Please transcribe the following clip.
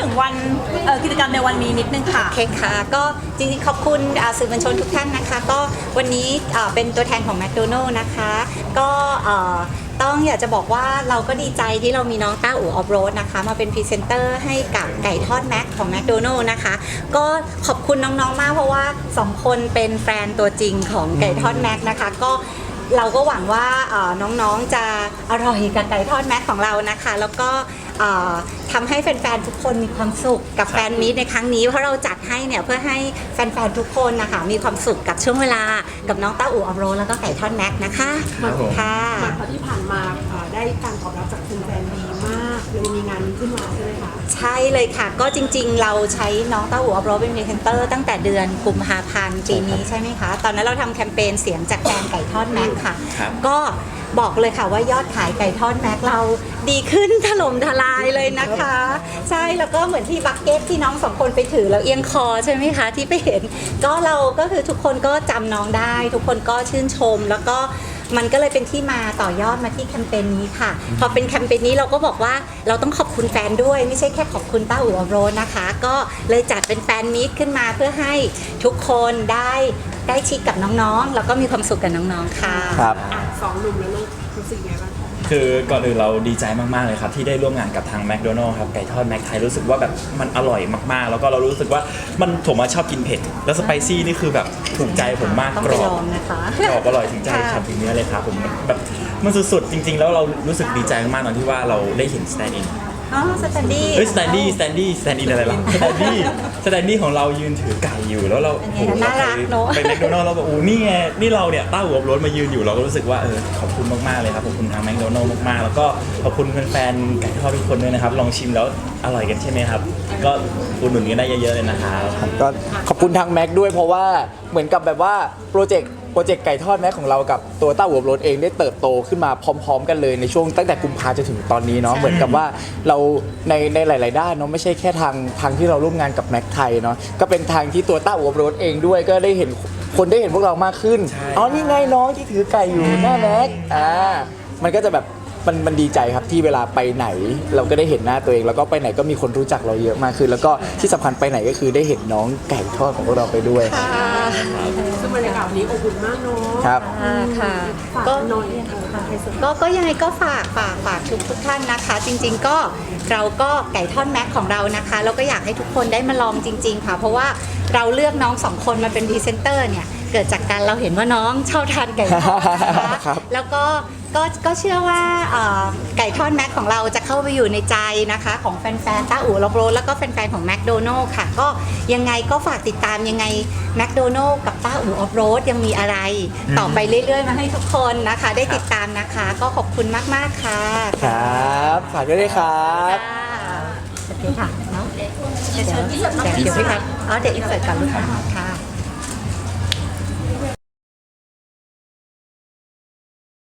ถึงวันเอ่อกิจกรรมในวันนี้นิดนึงค่ะ โอเคค่ะ ก็จริงๆ ขอบคุณอ่าสื่อมวลชนทุกท่านนะคะ ก็วันนี้อ่าเป็นตัวแทนของแมคโดนัลล์นะคะ ก็เอ่อต้องอยากจะบอกว่าเราก็ดีใจที่เรามีน้องต้าอู่ออฟโรดนะคะ มาเป็นพรีเซนเตอร์ให้กับไก่ทอดแม็กของแมคโดนัลล์นะคะ ก็ขอบคุณน้องๆ มากเพราะว่า 2 คนเป็นแฟนตัวจริงของไก่ทอดแม็กนะคะ ก็เราก็หวังว่าเอ่อน้องๆ จะอร่อยกับไก่ทอดแม็กของเรานะคะ แล้วก็ เอ่อทำให้แฟนๆทุกคนมีความสุขกับแฟนมีตในครั้งนี้เพราะเราจัดให้เนี่ยเพื่อให้แฟนๆทุกคนนะคะมีความสุขกับช่วงเวลากับน้องต้าอู่ออฟโรดแล้วก็ไก่ทอดแม็กนะคะครับผม ค่ะหมากที่ผ่านมาเอ่อได้การตอบรับจากแฟนๆดีมากเลยมีงานนี้ขึ้นมาใช่ไหมคะใช่เลยค่ะ ก็จริงๆ เราใช้น้องเต้าหู้ออฟโรดเป็นพรีเซนเตอร์ตั้งแต่เดือนกุมภาพันธ์ปีนี้ใช่ไหมคะ ตอนนั้นเราทำแคมเปญเสียงจากแฟนไก่ทอดแม็กค่ะ ครับก็ บอกเลยค่ะว่ายอดขายไก่ทอดแม็กเราดีขึ้นถล่มทลายเลยนะคะ ใช่แล้วก็เหมือนที่บักเก็ตที่น้องสองคนไปถือแล้วเอียงคอใช่ไหมคะที่ไปเห็น ก็เราก็คือทุกคนก็จำน้องได้ ทุกคนก็ชื่นชมแล้วก็ มันก็เลยเป็นที่มาต่อยอดมาที่แคมเปญนี้ค่ะ พอเป็นแคมเปญนี้เราก็บอกว่าเราต้องขอบคุณแฟนด้วย ไม่ใช่แค่ขอบคุณต้าอู่ออฟโรดนะคะ ก็เลยจัดเป็นแฟนมีตขึ้นมาเพื่อให้ทุกคนได้ได้ชิดกับน้องๆ แล้วก็มีความสุขกับน้องๆค่ะครับ อะสองหนุ่มแล้วลูกรู้สึกไงบ้าง คะคือก่อนอื่นเราดีใจมากๆเลยครับ ที่ได้ร่วมงานกับทางแมคโดนัลล์ครับไก่ทอดแม็กไทยรู้สึกว่าแบบมันอร่อยมากๆ แล้วก็เรารู้สึกว่ามันผมมาชอบกินเผ็ด แล้วสไปซี่นี่คือแบบถูกใจผมมากต้องกไปรอลบองนะคะกรอบอร่อยถึงใจค่ะครับถึงเนื้อเลยครับผมแบบมันสุดๆจริง ๆ แล้วเรารู้สึกดีใจมากๆตอนที่ว่าเราได้เห็นสแตนด์อิน อ๋อสแตนดี้เฮ้ยสแตนดี้สแตนดี้สแตนดี้อะไรล่ะสแตนดี้สแตนดี้ของเรายืนถือไก่อยู่แล้วเราเป็นไงน่ารักเนอะไปแมคโดนัลล์เราบอกโอ้นี่ไงนี่เราเนี่ยต้าหัวรถมายืนอยู่เราก็รู้สึกว่าเออขอบคุณมากๆเลยครับขอบคุณทางแมคโดนัลล์มากๆแล้วก็ขอบคุณแฟนๆไก่ทอดทุกคนด้วยนะครับ ลองชิมแล้วอร่อยกันใช่ไหมครับ ก็อุดหนุนกันได้เยอะๆเลยนะครับก็ขอบคุณทางแม็กด้วยเพราะว่าเหมือนกับแบบว่าโปรเจกต์ โปรเจกต์ไก่ทอดแม็กของเรากับตัวเต้าหัวรถเองได้เติบโตขึ้นมาพร้อม ๆ กันเลยในช่วงตั้งแต่กุมภาจนถึงตอนนี้เนาะเหมือนกับว่าเราในในหลาย ๆ ด้านเนาะไม่ใช่แค่ทางทางที่เราร่วมงานกับแม็กไทยเนาะก็เป็นทางที่ตัวเต้าหัวรถเองด้วยก็ได้เห็นคนได้เห็นพวกเรามากขึ้นอ๋อนี่ไงน้องที่ถือไก่อยู่หน้าแม็กอ่ามันก็จะแบบมันมันดีใจครับที่เวลาไปไหน เราก็ได้เห็นหน้าตัวเอง แล้วก็ไปไหนก็มีคนรู้จักเราเยอะมากขึ้น แล้วก็ที่สำคัญไปไหนก็คือได้เห็นน้องไก่ทอดของพวกเราไปด้วยซึ่ง บรรยากาศวันนี้อบอุ่นมากเนาะครับ อ่าค่ะฝากก็หน่อยเออใครสนใจก็ก็ยังไงก็ฝากฝากฝากทุกทุกท่านนะคะ จริง ๆ ก็เราก็ไก่ทอดแม็กของเรานะคะแล้วก็อยากให้ทุกคนได้มาลองจริง ๆ ค่ะ เพราะว่าเราเลือกน้องสองคนมาเป็นพรีเซนเตอร์เนี่ย เกิดจากการเราเห็นว่าน้องชอบทานไก่ทอดนะคะครับแล้วก็ก็ก็เชื่อว่าเอ่อไก่ทอดแม็กของเราจะเข้าไปอยู่ในใจนะคะ ของแฟนๆต้าอู่ลบโรแล้วก็แฟนๆของแมคโดนัลล์ค่ะ ก็ยังไงก็ฝากติดตามยังไงแมคโดนัลล์กับต้าอู่ออฟโรดยังมีอะไร ต่อไปเรื่อยๆ มาให้ทุกคนนะคะ ได้ติดตามนะคะ ก็ขอบคุณมากๆค่ะครับฝากด้วยด้วยครับค่ะโอเคค่ะเนาะเดี๋ยวเดี๋ยวพี่ครับอ๋อเดี๋ยวอินเสิร์ตก่อนลูกค้าค่ะ